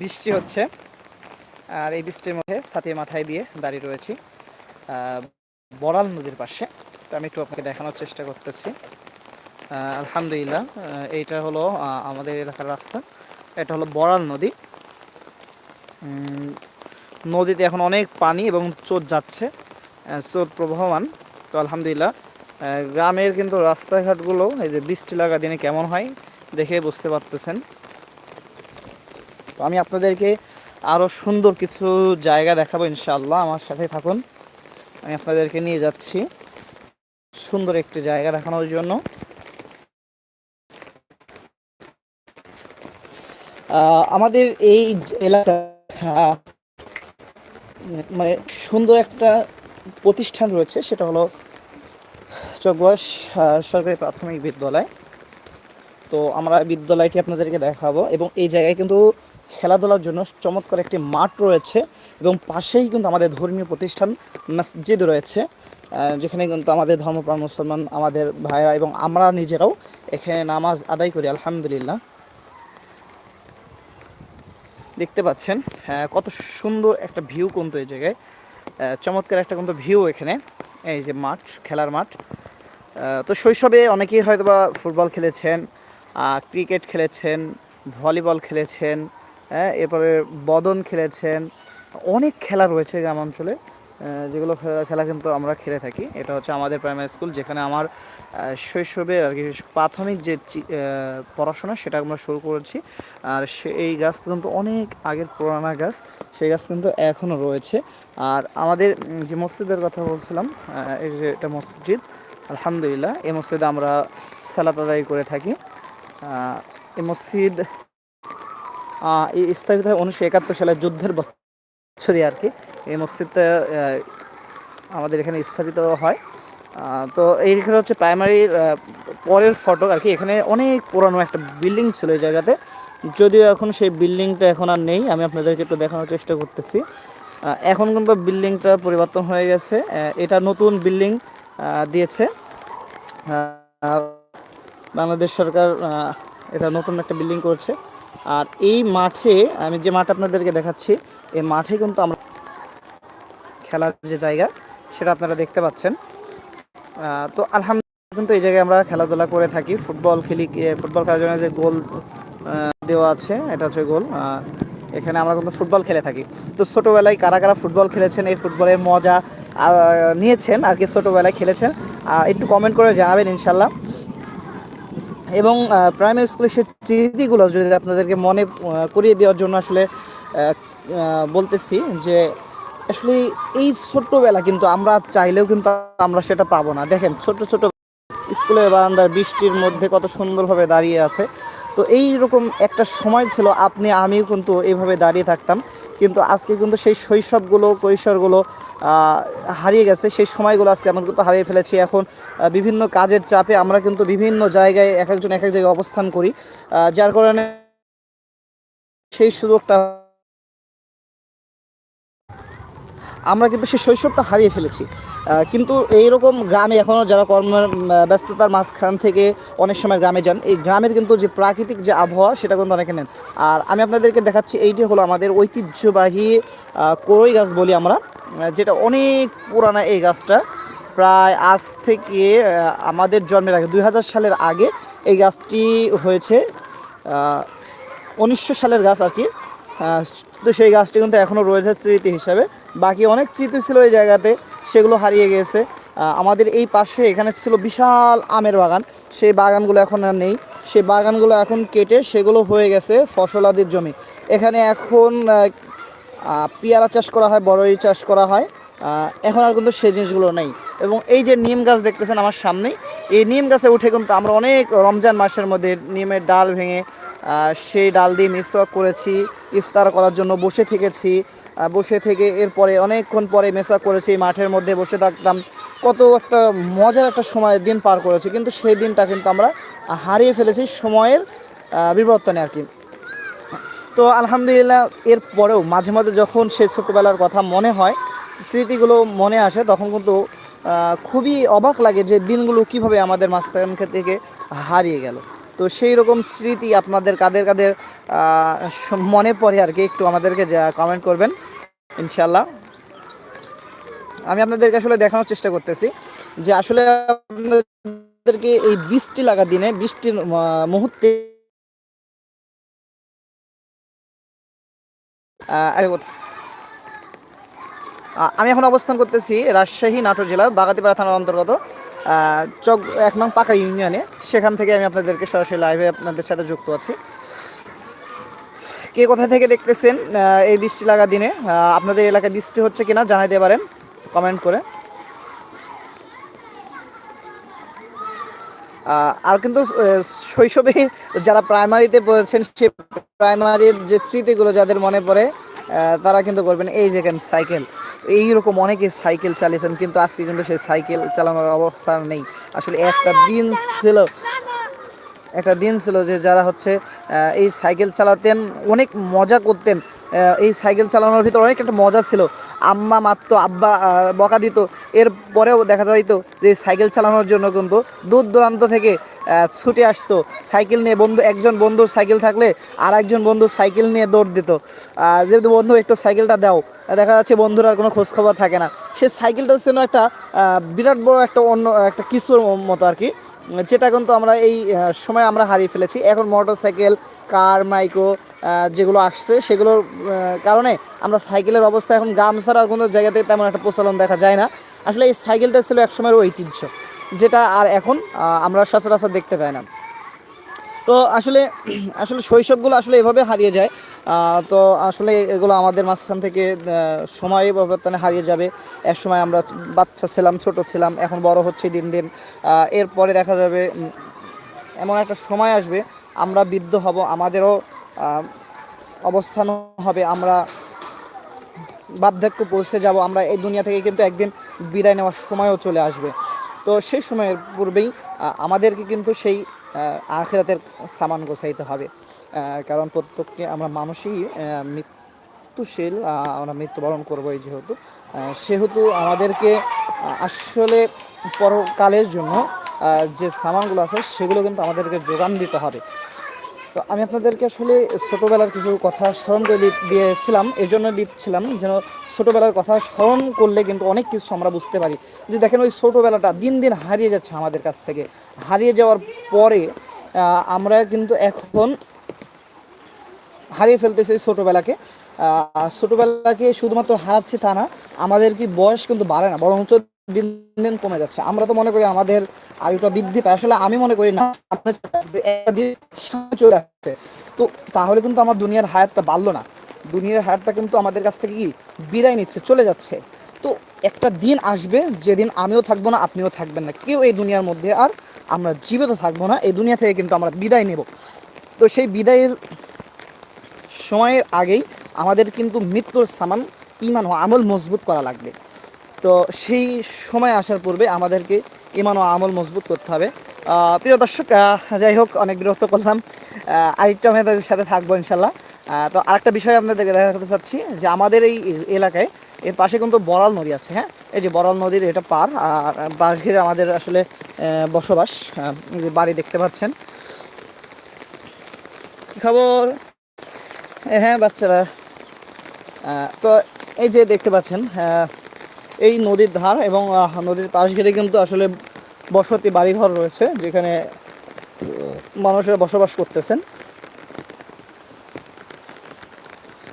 বৃষ্টি হচ্ছে। আর এই বৃষ্টির মধ্যে ছাতিয়ে মাথায় দিয়ে দাঁড়িয়ে রয়েছি। বড়াল নদীর পাশে। তো আমি একটু আপনাকে দেখানোর চেষ্টা করতেছি। আলহামদুলিল্লাহ এইটা হলো আমাদের এলাকার রাস্তা। এটা হলো বড়াল নদী। নদীতে এখন অনেক পানি এবং স্রোত যাচ্ছে। প্রবহমান প্রবাহমান। তো আলহামদুলিল্লাহ গ্রামের কিন্তু রাস্তাঘাটগুলো এই যে বৃষ্টি লাগা দিনে কেমন হয়, দেখে বুঝতে পারতেছেন। তো আমি আপনাদেরকে আরও সুন্দর কিছু জায়গা দেখাবো ইনশাআল্লাহ, আমার সাথে থাকুন। আমি আপনাদেরকে নিয়ে যাচ্ছি সুন্দর একটি জায়গা দেখানোর জন্য। আমাদের এই এলাকা মানে সুন্দর একটা প্রতিষ্ঠান রয়েছে, সেটা হলো চকবাস সরকারি প্রাথমিক বিদ্যালয়। তো আমরা বিদ্যালয়টি আপনাদেরকে দেখাবো এবং এই জায়গায় কিন্তু খেলাধুলার জন্য চমৎকার একটি মাঠ রয়েছে এবং পাশেই কিন্তু আমাদের ধর্মীয় প্রতিষ্ঠান মসজিদ রয়েছে যেখানে কিন্তু আমাদের ধর্মপ্রাণ মুসলমান আমাদের ভাইরা এবং আমরা নিজেরাও এখানে নামাজ আদায় করি আলহামদুলিল্লাহ। দেখতে পাচ্ছেন হ্যাঁ, কত সুন্দর একটা ভিউ কিন্তু এই জায়গায় চমৎকার একটা কিন্তু ভিউ এখানে এই যে মাঠ খেলার মাঠ। তো শৈশবে অনেকেই হয়তোবা ফুটবল খেলেছেন ক্রিকেট খেলেছেন ভলিবল খেলেছেন হ্যাঁ এরপরে বদন খেলেছেন। অনেক খেলা রয়েছে গ্রাম অঞ্চলে যেগুলো খেলা কিন্তু আমরা খেলে থাকি। এটা হচ্ছে আমাদের প্রাইমারি স্কুল যেখানে আমার শৈশবে আর কি প্রাথমিক যে পড়াশোনা, সেটা আমরা শুরু করেছি। আর সে এই গাছ কিন্তু অনেক আগের পুরানা গাছ, সেই গাছ কিন্তু এখনও রয়েছে। আর আমাদের যে মসজিদের কথা বলছিলাম এই যে এটা মসজিদ, আলহামদুলিল্লাহ, এই মসজিদে আমরা সালাত আদায় করে থাকি। এই মসজিদ স্থাপিত হয় উনিশশো একাত্তর সালের যুদ্ধের বছরই আর কি। এই মসজিদটা আমাদের এখানে স্থাপিত হয়। তো এইখানে হচ্ছে প্রাইমারি পরের ফটো আর কি। এখানে অনেক পুরানো একটা বিল্ডিং ছিল এই জায়গাতে। যদিও এখন সেই বিল্ডিংটা এখন আর নেই। আমি আপনাদেরকে একটু দেখানোর চেষ্টা করতেছি। এখন কিন্তু বিল্ডিংটা পরিবর্তন হয়ে গেছে। এটা নতুন বিল্ডিং দিয়েছে। বাংলাদেশ সরকার এটা নতুন একটা বিল্ডিং করছে। আর এই মাঠে, আমি যে মাঠ আপনাদেরকে দেখাচ্ছি, এই মাঠে কিন্তু আমরা খেলার যে জায়গা, সেটা আপনারা দেখতে পাচ্ছেন। তো আলহামদুলিল্লাহ কিন্তু এই জায়গায় আমরা খেলাধুলা করে থাকি। ফুটবল খেলি ফুটবল খেলার জন্য যে গোল দেওয়া আছে, এটা হচ্ছে গোল। এখানে আমরা কিন্তু ফুটবল খেলে থাকি। তো ছোটোবেলায় কারা কারা ফুটবল খেলেছেন, এই ফুটবলের মজা নিয়েছেন আর কি ছোটোবেলায় খেলেছেন একটু কমেন্ট করে জানাবেন ইনশাল্লাহ এবং প্রাইমারি স্কুলের সে স্মৃতিগুলো যদি আপনাদেরকে মনে করিয়ে দেওয়ার জন্য আসলে বলতেছি যে, আসলে এই ছোট্টবেলা কিন্তু আমরা চাইলেও কিন্তু আমরা সেটা পাবো না। দেখেন, ছোট ছোট স্কুলের বারান্দার বৃষ্টির মধ্যে কত সুন্দরভাবে দাঁড়িয়ে আছে। তো এই রকম একটা সময় ছিল, আপনি, আমিও কিন্তু এইভাবে দাঁড়িয়ে থাকতাম। কিন্তু আজকে কিন্তু সেই শৈশবগুলো, কৈশোরগুলো হারিয়ে গেছে। সেই সময়গুলো আজকে আমরা কিন্তু হারিয়ে ফেলেছি। এখন বিভিন্ন কাজের চাপে আমরা কিন্তু বিভিন্ন জায়গায় এক একজন এক এক জায়গায় অবস্থান করি। যার কারণে সেই সুযোগটা আমরা কিন্তু সেই শৈশবটা হারিয়ে ফেলেছি। কিন্তু এইরকম গ্রামে এখনও যারা কর্ম ব্যস্ততার মাঝখান থেকে অনেক সময় গ্রামে যান, এই গ্রামের কিন্তু যে প্রাকৃতিক যে আবহাওয়া, সেটা কিন্তু অনেকে নেন। আর আমি আপনাদেরকে দেখাচ্ছি, এইটি হলো আমাদের ঐতিহ্যবাহী করই গাছ বলি আমরা যেটা অনেক পুরানা এই গাছটা। প্রায় আজ থেকে আমাদের জন্মের আগে দু হাজার সালের আগে এই গাছটি হয়েছে উনিশশো সালের গাছ আর কি। তো সেই গাছটি কিন্তু এখনও রয়েছে স্মৃতি হিসাবে। বাকি অনেক স্মৃতি ছিল এই জায়গাতে, সেগুলো হারিয়ে গেছে। আমাদের এই পাশে এখানে ছিল বিশাল আমের বাগান। সেই বাগানগুলো এখন আর নেই। সেই বাগানগুলো এখন কেটে সেগুলো হয়ে গেছে ফসলাদির জমি। এখানে এখন পেয়ারা চাষ করা হয়, বড়ই চাষ করা হয়। এখন আর কিন্তু সেই জিনিসগুলো নেই। এবং এই যে নিম গাছ দেখতেছেন আমার সামনেই, এই নিম গাছে উঠে কিন্তু আমরা অনেক রমজান মাসের মধ্যে নিমের ডাল ভেঙে সেই ডাল দিয়ে মিসওয়াক করেছি, ইফতার করার জন্য বসে থেকেছি বসে থেকে এরপরে অনেকক্ষণ পরে মেসওয়াক করেছি মাঠের মধ্যে বসে থাকতাম। কত একটা মজার একটা সময় দিন পার করেছি, কিন্তু সেই দিনটা কিন্তু আমরা হারিয়ে ফেলেছি সময়ের বিবর্তনে আর কি। তো আলহামদুলিল্লাহ, এর পরেও মাঝে মাঝে যখন সেই ছোটোবেলার কথা মনে হয়, স্মৃতিগুলো মনে আসে, তখন কিন্তু খুবই অবাক লাগে যে দিনগুলো কীভাবে আমাদের মাঝখান থেকে হারিয়ে গেল। তো সেই রকম স্মৃতি আপনাদের কাদের কাদের মনে পড়ে আর কি, একটু আমাদেরকে কমেন্ট করবেন ইনশাল্লাহ আমি আপনাদেরকে আসলে দেখানোর চেষ্টা করতেছি যে আসলে আপনাদেরকে এই বৃষ্টি লাগা দিনে, বৃষ্টির মুহূর্তে আমি এখন অবস্থান করতেছি রাজশাহী, নাটোর জেলার বাগাতিপাড়া থানার অন্তর্গত। চক এক নং পাকা ইউনিয়নে। সেখান থেকে আমি আপনাদেরকে সরাসরি লাইভে আপনাদের সাথে যুক্ত আছি। কে কোথা থেকে দেখতেছেন এই বৃষ্টি লাগা দিনে? আপনাদের এলাকায় বৃষ্টি হচ্ছে কিনা জানাইতে পারেন কমেন্ট করে। আর কিন্তু শৈশবে যারা প্রাইমারিতে পড়েছেন, সে প্রাইমারির যে স্মৃতিগুলো যাদের মনে পড়ে তারা কিন্তু করবেন এই যে কেন সাইকেল? এইরকম অনেকে সাইকেল চালিয়েছেন, কিন্তু আজকে কিন্তু সেই সাইকেল চালানোর অবস্থা নেই। আসলে একটা দিন ছিল, একটা দিন ছিল যে যারা হচ্ছে এই সাইকেল চালাতেন, অনেক মজা করতেন। এই সাইকেল চালানোর ভিতর অনেক একটা মজা ছিল। আম্মা মারতো, আব্বা বকা দিত। এরপরেও দেখা যাইতো যে সাইকেল চালানোর জন্য কিন্তু দূর দূরান্ত থেকে ছুটে আসতো। সাইকেল নিয়ে বন্ধু, একজন বন্ধুর সাইকেল থাকলে আর একজন বন্ধু সাইকেল নিয়ে দৌড় দিত। যেহেতু বন্ধু, একটু সাইকেলটা দাও। দেখা যাচ্ছে বন্ধুর আর কোনো খোঁজখবর থাকে না। সে সাইকেলটা ছিল একটা বিরাট বড় একটা অন্য, একটা কিছুর মতো আর কি। যেটা কিন্তু আমরা এই সময় আমরা হারিয়ে ফেলেছি। এখন মোটর সাইকেল কার, মাইক্রো যেগুলো আসছে, সেগুলোর কারণে আমরা সাইকেলের অবস্থা এখন ছাড়া আর কোনো জায়গাতে তেমন একটা প্রচলন দেখা যায় না। আসলে এই সাইকেলটা ছিল এক সময়ের ঐতিহ্য, যেটা আর এখন আমরা সচরাচর দেখতে পাই না। তো আসলে আসলে শৈশবগুলো আসলে এভাবে হারিয়ে যায়। তো আসলে এগুলো আমাদের মাঝখান থেকে সময় ব্যবধানে হারিয়ে যাবে। এক সময় আমরা বাচ্চা ছিলাম, ছোট ছিলাম, এখন বড় হচ্ছে দিন দিন। এরপরে দেখা যাবে এমন একটা সময় আসবে, আমরা বৃদ্ধ হব, আমাদেরও অবস্থান হবে, আমরা বার্ধক্য পৌঁছে যাব, আমরা এই দুনিয়া থেকে কিন্তু একদিন বিদায় নেওয়ার সময়ও চলে আসবে। তো সেই সময়ের পূর্বেই আমাদেরকে কিন্তু সেই আখেরাতের সামান গোছাইতে হবে। কারণ প্রত্যেককে আমরা মানুষই মৃত্যুশীল আমরা মৃত্যুবরণ করব এই যেহেতু সেহেতু আমাদেরকে আসলে পরকালের জন্য যে সামানগুলো আছে, সেগুলো কিন্তু আমাদেরকে যোগান দিতে হবে। তো আমি আপনাদেরকে আসলে ছোটোবেলার কিছু কথা স্মরণ করে দিয়েছিলাম, এই জন্য দিচ্ছিলাম যেন ছোটোবেলার কথা স্মরণ করলে কিন্তু অনেক কিছু আমরা বুঝতে পারি। যে দেখেন ওই ছোটোবেলাটা দিন দিন হারিয়ে যাচ্ছে আমাদের কাছ থেকে। হারিয়ে যাওয়ার পরে আমরা কিন্তু এখন হারিয়ে ফেলতেছি এই ছোটোবেলাকে। ছোটোবেলাকে শুধুমাত্র হারাচ্ছি তা না, আমাদের কি বয়স কিন্তু বাড়ে না, বরঞ্চ দিন দিন কমে যাচ্ছে। আমরা তো মনে করি আমাদের আয়ুটা বৃদ্ধি পায়। আসলে আমি মনে করি না চলে আসছে তো তাহলে কিন্তু আমার দুনিয়ার হায়াতটা বাড়লো না। দুনিয়ার হায়াতটা কিন্তু আমাদের কাছ থেকে কি? বিদায় নিচ্ছে, চলে যাচ্ছে। তো একটা দিন আসবে, যেদিন আমিও থাকব না, আপনিও থাকবেন না। কেউ এই দুনিয়ার মধ্যে আর আমরা জীবিত থাকব না। এই দুনিয়া থেকে কিন্তু আমরা বিদায় নেব। তো সেই বিদায়ের সময়ের আগেই আমাদের কিন্তু মৃত্যুর সামান ইমান ও আমল মজবুত করা লাগবে। তো সেই সময় আসার পূর্বে আমাদেরকে ইমান ও আমল মজবুত করতে হবে। প্রিয় দর্শক যাই হোক, অনেক বিরক্ত করলাম। আরেকটা আপনাদের সাথে থাকব ইনশাল্লাহ তো আরেকটা বিষয় আপনাদেরকে দেখাতে চাচ্ছি, যে আমাদের এই এলাকায় এর পাশে কিন্তু বড়াল নদী আছে হ্যাঁ? এই যে বড়াল নদীর এটা পার, আর পাশ ঘিরে আমাদের আসলে বসবাস যে বাড়ি দেখতে পাচ্ছেন। কি খবর? হ্যাঁ বাচ্চারা। তো এই যে দেখতে পাচ্ছেন এই নদীর ধার এবং নদীর পাশ ঘিরে কিন্তু আসলে বসতি বাড়িঘর রয়েছে, যেখানে মানুষেরা বসবাস করতেছেন।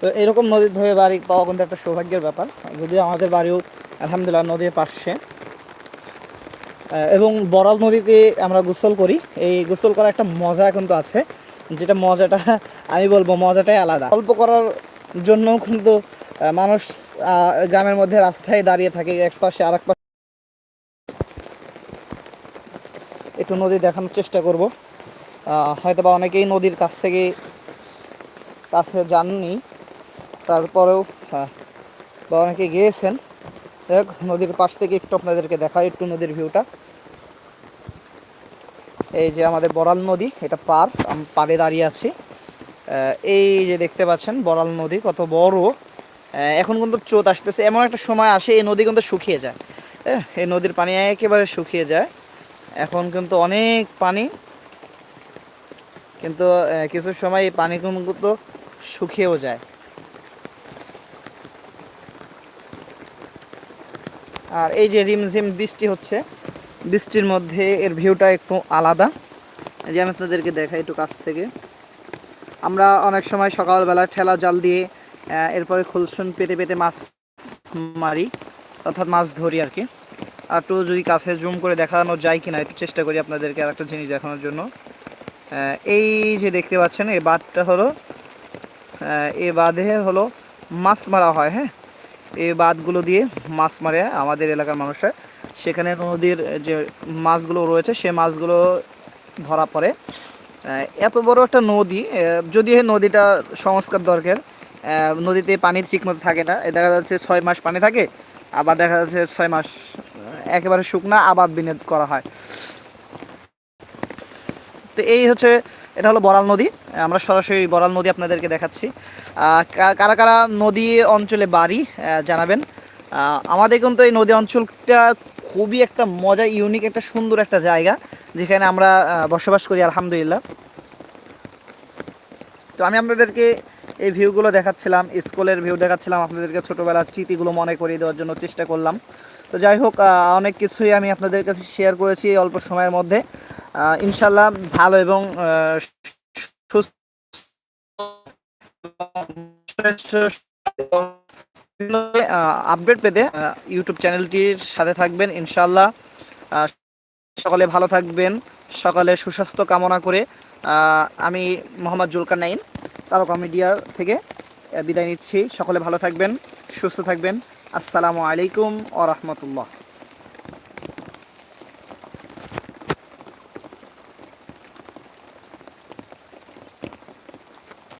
তো এরকম নদীর ধরে বাড়ি পাওয়া কিন্তু একটা সৌভাগ্যের ব্যাপার। যদিও আমাদের বাড়িও আলহামদুলিল্লাহ নদীর পাশে। এবং বড়াল নদীতে আমরা গোসল করি। এই গোসল করার একটা মজা কিন্তু আছে, যেটা মজাটা, আমি বলব মজাটাই আলাদা। অল্প করার জন্য কিন্তু মানুষ গ্রামের মধ্যে রাস্তায় দাঁড়িয়ে থাকে এক পাশে আর এক পাশে। একটু নদী দেখানোর চেষ্টা করব। হয়তো বা অনেকেই নদীর কাছ থেকে কাছে যাননি। তারপরেও হ্যাঁ, বা অনেকে গিয়েছেন। দেখ নদীর পাশ থেকে একটু আপনাদেরকে দেখাই একটু নদীর ভিউটা। এই যে আমাদের বড়াল নদী এটা পার পাড়ে দাঁড়িয়ে আছি। এই যে দেখতে পাচ্ছেন বড়াল নদী কত বড়। এখন কিন্তু চোত আসতেছে। এমন একটা সময় আসে এই নদী কিন্তু শুকিয়ে যায়। হ্যাঁ, এই নদীর পানি একেবারে শুকিয়ে যায়। এখন কিন্তু অনেক পানি। কিন্তু কিছু সময় এই পানি কিন্তু শুকিয়েও যায়। আর এই যে রিমঝিম বৃষ্টি হচ্ছে বৃষ্টির মধ্যে এর ভিউটা একটু আলাদা। যে আমি আপনাদেরকে দেখাই একটু কাছ থেকে। আমরা অনেক সময় সকালবেলা ঠেলা জাল দিয়ে এরপরে খুলসুন পেতে পেতে মাছ মারি, অর্থাৎ মাছ ধরি আর কি। আর একটু যদি কাছে জুম করে দেখানো যায় কিনা, একটু চেষ্টা করি আপনাদেরকে আর একটা জিনিস দেখানোর জন্য। এই যে দেখতে পাচ্ছেন, এই বাঁধটা হলো এই বাঁধে হলো মাছ মারা হয় হ্যাঁ? এই বাঁধগুলো দিয়ে মাছ মারে আমাদের এলাকার মানুষরা। সেখানে নদীর যে মাছগুলো রয়েছে, সে মাছগুলো ধরা পড়ে। এত বড় একটা নদী যদিও নদীটা সংস্কার দরকার নদীতে পানি ঠিকমতো থাকে না। দেখা যাচ্ছে ছয় মাস পানি থাকে, আবার দেখা যাচ্ছে ছয় মাস একেবারে শুকনা আবার বিনিয়োগ করা হয়। তো এই হচ্ছে, এটা হলো বড়াল নদী। আমরা সরাসরি বড়াল নদী আপনাদেরকে দেখাচ্ছি। কারা কারা নদী অঞ্চলে বাড়ি জানাবেন। আমাদের কিন্তু এই নদী অঞ্চলটা খুবই একটা মজা ইউনিক একটা সুন্দর একটা জায়গা, যেখানে আমরা বসবাস করি, আলহামদুলিল্লাহ। তো আমি আপনাদেরকে এই ভিউগুলো দেখাচ্ছিলাম, স্কুলের ভিউ দেখাচ্ছিলাম, আপনাদেরকে ছোটোবেলার স্মৃতিগুলো মনে করিয়ে দেওয়ার জন্য চেষ্টা করলাম। তো যাই হোক অনেক কিছুই আমি আপনাদের কাছে শেয়ার করেছি অল্প সময়ের মধ্যে। ইনশাল্লাহ ভালো এবং আপডেট পেতে ইউটিউব চ্যানেলটির সাথে থাকবেন ইনশাল্লাহ সকলে ভালো থাকবেন, সকালে সুস্বাস্থ্য কামনা করে। আমি মোহাম্মদ জুলকার নাইন তারকা মিডিয়া থেকে বিদায় নিচ্ছি। সকলে ভালো থাকবেন সুস্থ থাকবেন। আসসালামু আলাইকুম ও রহমতুল্লাহ।